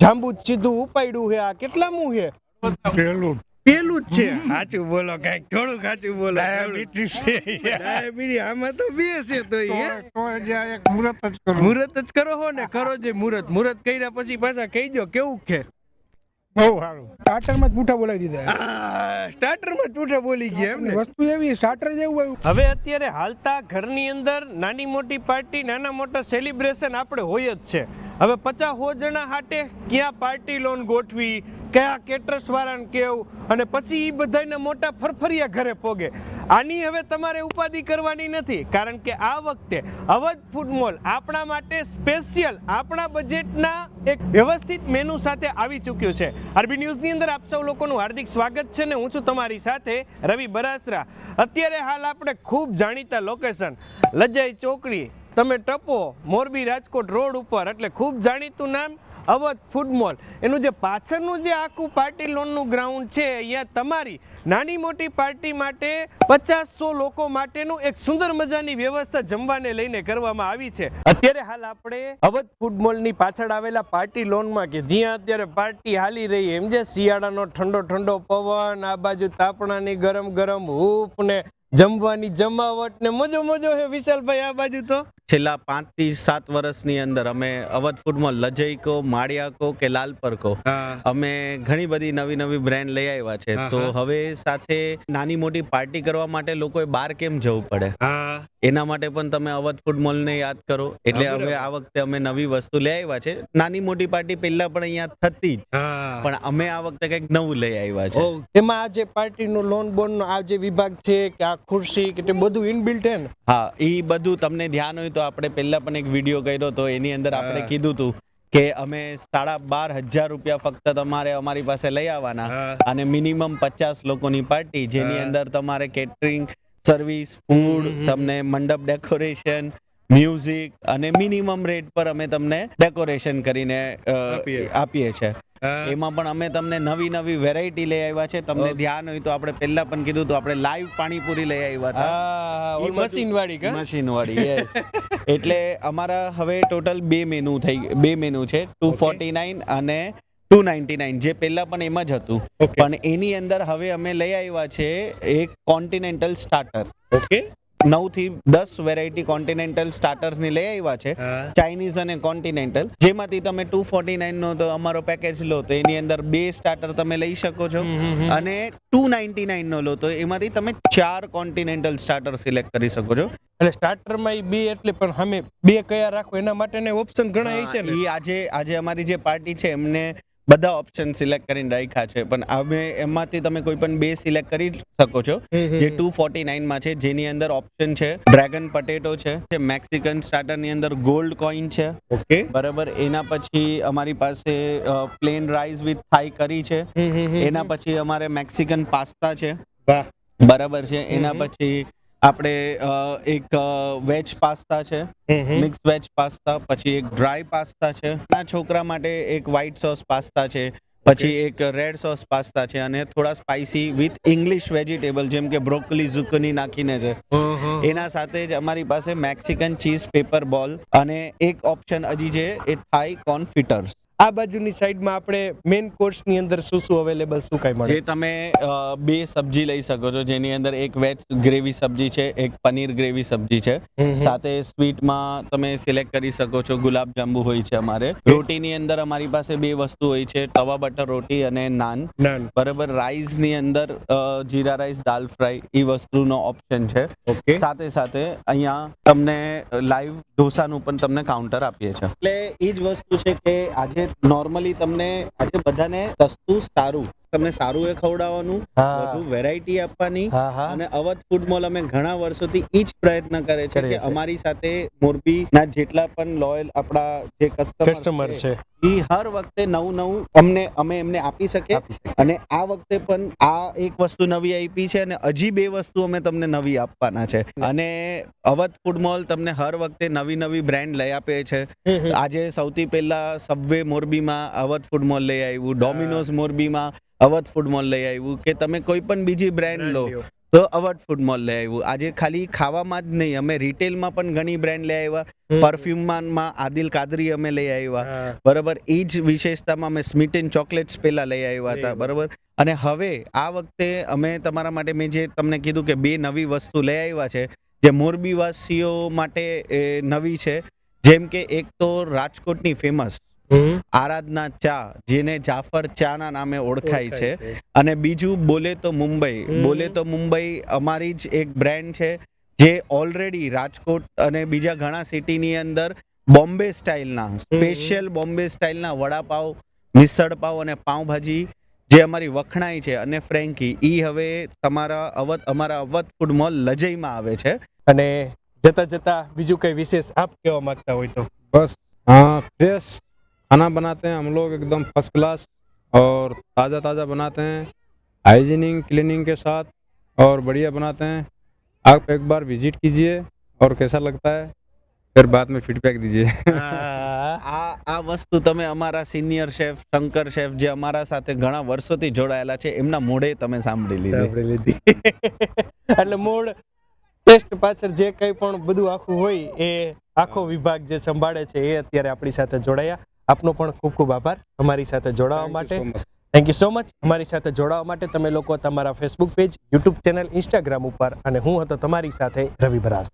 જાંબુ સીધું ઉપાડ્યું છે. આ કેટલામું છે? પેલું પેલું જ છે. સાચું બોલો કાંઈક થોડું સાચું બોલો ડાયાબિટીસ છે ડાયાબિટીસ આમાં તો બે છે તો એક મુરત જ કરો. મુરત જ કરો હો ને કરો જે મુરત મુરત કર્યા પછી પાછા કહી દો કેવું છે? બહુ સારું. સ્ટાર્ટરમાં જ પૂઠા બોલાવી દીધા. સ્ટાર્ટરમાં પૂઠા બોલી ગયા એમ વસ્તુ એવી સ્ટાર્ટર જેવું આવ્યું. હવે અત્યારે હાલતા ઘરની અંદર નાની મોટી પાર્ટી નાના મોટા સેલિબ્રેશન આપણે હોય જ છે. હવે પચાસ હો જણા હાટે ક્યાં પાર્ટી લોન ગોઠવી, કયા કેટરસ વાળાને કેવું? અને પછી એ બધાને મોટા ફરફરિયા ઘરે પોગે. આની હવે તમારે ઉપાધિ કરવાની નથી, કારણ કે આ વખતે અવધ ફૂડ મોલ આપણા માટે સ્પેશિયલ આપણા બજેટના એક વ્યવસ્થિત મેનુ સાથે આવી ચૂક્યું છે. આરબી ન્યૂઝની અંદર આપ સૌ લોકોનું હાર્દિક સ્વાગત છે ને હું છું તમારી સાથે રવિ બરાસરા. અત્યારે હાલ આપણે ખૂબ જાણીતા લોકેશન લજાઈ ચોકડી તમે ટપો મોરબી રાજકોટ રોડ ઉપર, એટલે ખૂબ જાણીતું નામ અવધ ફૂડ મોલ એનું જે પાછળનું જે આખું પાર્ટી લોનનું ગ્રાઉન્ડ છે, અહીંયા તમારી નાની મોટી પાર્ટી માટે પચાસસો લોકો માટેનું એક સુંદર મજાની વ્યવસ્થા જમવાને લઈને કરવામાં આવી છે. અત્યારે હાલ આપણે અવધ ફૂડ મોલની પાછળ આવેલા પાર્ટી લોનમાં કે જ્યાં અત્યારે પાર્ટી હાલી રહી એમ જે શિયાળાનો ઠંડો ઠંડો પવન, આ બાજુ તાપણાની ગરમ ગરમ હૂપ ને જમવાની જમાવટ ને મજો મજો હે વિશાલભાઈ, આ બાજુ તો. છેલ્લા પાંચથી સાત વર્ષની અંદર અમે અવધ ફૂડમાં લજઈ કો માળિયા કો કે લાલપર કો અમે ઘણી બધી નવી નવી બ્રાન્ડ લઈ આવ્યા છે. તો હવે સાથે નાની મોટી પાર્ટી કરવા માટે લોકોએ બહાર કેમ જવું પડે? એના માટે પણ તમે અવધ ફૂડ મોલને યાદ કરો. એટલે હવે આ વખતે અમે નવી વસ્તુ લઈ આવ્યા છે. નાની મોટી પાર્ટી પહેલા પણ અહીંયા થતી જ. પણ અમે આ વખતે કંઈક નવું લઈ આવ્યા છે. એમાં આ જે પાર્ટીનું લોન બોન નો આ જે વિભાગ છે કે આ ખુરશી કે બધું ઇનબિલ્ટ હા એ બધું તમને ધ્યાન હોય તો આપણે પહેલાં પણ એક વીડિયો કર્યો હતો એની અંદર આપણે કીધું હતું કે અમે સાડા બાર હજાર રૂપિયા ફક્ત તમારે અમારી પાસે લઈ આવવાના અને મિનિમમ પચાસ લોકોની પાર્ટી જેની અંદર તમારે કેટરિંગ સર્વિસ ફૂડ તમને મંડપ ડેકોરેશન મ્યુઝિક અને મિનિમમ રેટ પર અમે તમને ડેકોરેશન કરીને આપીએ. આપીએ છે એમાં પણ અમે તમને નવી નવી વેરાયટી લઈ આવ્યા છે. તમને ધ્યાન હોય તો આપણે પહેલા પણ કીધું તો આપણે લાઈવ પાણીપુરી લઈ આવ્યા હતા. મશીન વાળી કા? મશીન વાળી યસ એટલે અમારા હવે ટોટલ બે મેનુ થઈ બે મેનુ છે ટુ ફોર્ટી નાઇન અને ટુ નાઇન્ટી નાઇન જે પહેલા પણ એમ જ હતું. પણ એની અંદર હવે અમે લઈ આવ્યા છે એક કોન્ટિનેન્ટલ સ્ટાર્ટર ઓકે. નવથી દસ વેરાયટી કોન્ટિનેન્ટલ સ્ટાર્ટર્સની લઈ આવ્યા છે. ચાઇનીઝ અને કોન્ટિનેન્ટલ જેમાંથી તમે ટુ ફોર્ટી નાઇન નો તો અમારો પેકેજ લો તો એની અંદર બે સ્ટાર્ટર તમે લઈ શકો છો. અને ટુ નાઇન્ટી નાઇન નો લો તો એમાંથી તમે ચાર કોન્ટિનેન્ટલ સ્ટાર્ટર સિલેક્ટ કરી શકો છો. એટલે સ્ટાર્ટરમાં ઈ બે એટલે પણ અમે બે કયા રાખો એના માટે ઓપ્શન ઘણા છે ને? એ આજે આજે અમારી જે પાર્ટી છે એમને બધા ઓપ્શન સિલેક્ટ કરીને રાખ્યા છે. પણ અમે એમાંથી તમે કોઈ પણ બે સિલેક્ટ કરી શકો છો. જે ટુ ફોર્ટી નાઇનમાં છે જેની અંદર ઓપ્શન છે ડ્રેગન પટેટો છે મેક્સિકન સ્ટાર્ટરની અંદર ગોલ્ડ કોઈન છે. ઓકે. બરાબર? એના પછી અમારી પાસે પ્લેન રાઈસ વિથ થાઈ કરી છે. એના પછી અમારે મેક્સિકન પાસ્તા છે. બરાબર છે? એના પછી આપણે એક વેજ પાસ્તા છે મિક્સ વેજ પાસ્તા પછી એક ડ્રાય પાસ્તા છે. ના છોકરા માટે એક વ્હાઈટ સોસ પાસ્તા છે પછી એક રેડ સોસ પાસ્તા છે અને થોડા સ્પાઇસી વિથ ઇંગ્લિશ વેજીટેબલ જેમ કે બ્રોકોલી ઝુકની નાખીને છે. એના સાથે જ અમારી પાસે મેક્સિકન ચીઝ પેપર બોલ અને એક ઓપ્શન હજી છે એ થાઈ કોન્ફિટર્સ આ બાજુની સાઈડમાં આપણે મેઇન કોર્સની અંદર શું શું અવેલેબલ શું કાંઈ મળે? જે તમે બે સબ્જી લઈ શકો છો. જેની અંદર એક વેજ ગ્રેવી સબ્જી છે એક પનીર ગ્રેવી સબ્જી છે. સાથે સ્વીટમાં તમે સિલેક્ટ કરી શકો છો. ગુલાબ જાંબુ હોય છે અમારે. રોટીની અંદર અમારી પાસે બે વસ્તુ હોય છે. તવા બટર રોટી અને નાન. નાન. બરાબર? રાઈસની અંદર અ, જીરા રાઈસ દાલ ફ્રાય એ વસ્તુનો ઓપ્શન છે. ઓકે. સાથે સાથે અહીંયા તમને લાઈવ ઢોસાનું પણ તમને કાઉન્ટર આપીએ છીએ. એટલે એ જ વસ્તુ છે કે આજે નોર્મલી તમને આજે બધાને સસ્તું સારું તમને સારું એ ખવડાવવાનું વધુ વેરાયટી આપવાની અને અવધ ફૂડ મોલ અમે ઘણા વર્ષોથી ઈ જ પ્રયત્ન કરે છે કે અમારી સાથે મોરબીના જેટલા પણ લોયલ આપણા જે કસ્ટમર છે એ હર વખતે નવું નવું અમને અમે એમને આપી શકીએ અને આ વખતે પણ આ એક વસ્તુ નવી આપી છે અને હજી બે વસ્તુ અમે તમને નવી આપવાના છે. અને અવધ ફૂડ મોલ તમને હર વખતે નવી નવી બ્રાન્ડ લઈ આપે છે. આજે સૌથી પહેલા સબવે મોરબીમાં અવધ ફૂડ મોલ લઈ આવ્યું ડોમિનોઝ મોરબીમાં અવધ ફૂડ મોલ લઈ આવ્યું કે તમે કોઈ પણ બીજી બ્રાન્ડ લો તો અવધ ફૂડ મોલ લઈ આવ્યું. આજે ખાલી ખાવામાં જ નહીં અમે રિટેલમાં પણ ઘણી બ્રાન્ડ લઈ આવ્યા. પરફ્યુમમાં આદિલ કાદરી અમે લઈ આવ્યા. બરાબર એ જ વિશેષતામાં અમે સ્મીટ એન્ડ ચોકલેટ્સ પહેલા લઈ આવ્યા હતા બરાબર. અને હવે આ વખતે અમે તમારા માટે મેં જે તમને કીધું કે બે નવી વસ્તુ લઈ આવ્યા છે જે મોરબીવાસીઓ માટે નવી છે. જેમ કે એક તો રાજકોટની ફેમસ. આરાધના ચા જેને જાફર ચા ના નામે ઓળખાય છે. અને બીજું બોલે તો મુંબઈ. બોલે તો મુંબઈ અમારી જ એક બ્રાન્ડ છે જે ઓલરેડી રાજકોટ અને બીજા ઘણા સિટીની અંદર બોમ્બે સ્ટાઇલના સ્પેશિયલ બોમ્બે સ્ટાઇલના વડાપાવ મિસળપાવ અને પાઉંભાજી જે અમારી વખણાઈ છે. અને ફ્રેન્કી એ હવે તમારા અવધ અમારા અવધ ફૂડ મોલ લજઈમાં આવે છે. અને જતા જતા બીજું કઈ વિશેષ આપ કહેવા માંગતા હોય તો? બસ હા ફ્રેશ खाना बनाते हैं हम लोग एकदम फर्स्ट क्लास और ताज़ा ताज़ा बनाते हैं हाइजीनिंग क्लीनिंग के साथ और बढ़िया बनाते हैं आप एक बार विजिट कीजिए और कैसा लगता है फिर बाद में फीडबैक दीजिए આ આ આ વસ્તુ તમે અમારા સિનિયર શેફ શંકર શેફ જે અમારા સાથે ઘણા વર્ષોથી જોડાયેલા છે એમના મોઢે તમે સાંભળી લીધી સાંભળી લીધી એટલે મૂળ ટેસ્ટ પાછળ જે કંઈ પણ બધું આખું હોય એ આખો વિભાગ જે સંભાળે છે એ અત્યારે આપણી સાથે જોડાયા આપનો પણ ખૂબ ખૂબ આભાર અમારી સાથે જોડાવા માટે. થેન્ક યુ સો મચ અમારી સાથે જોડાવા માટે તમે લોકો તમારા Facebook page YouTube channel Instagram ઉપર અને હું હતો તમારી સાથે રવિ ભરાસ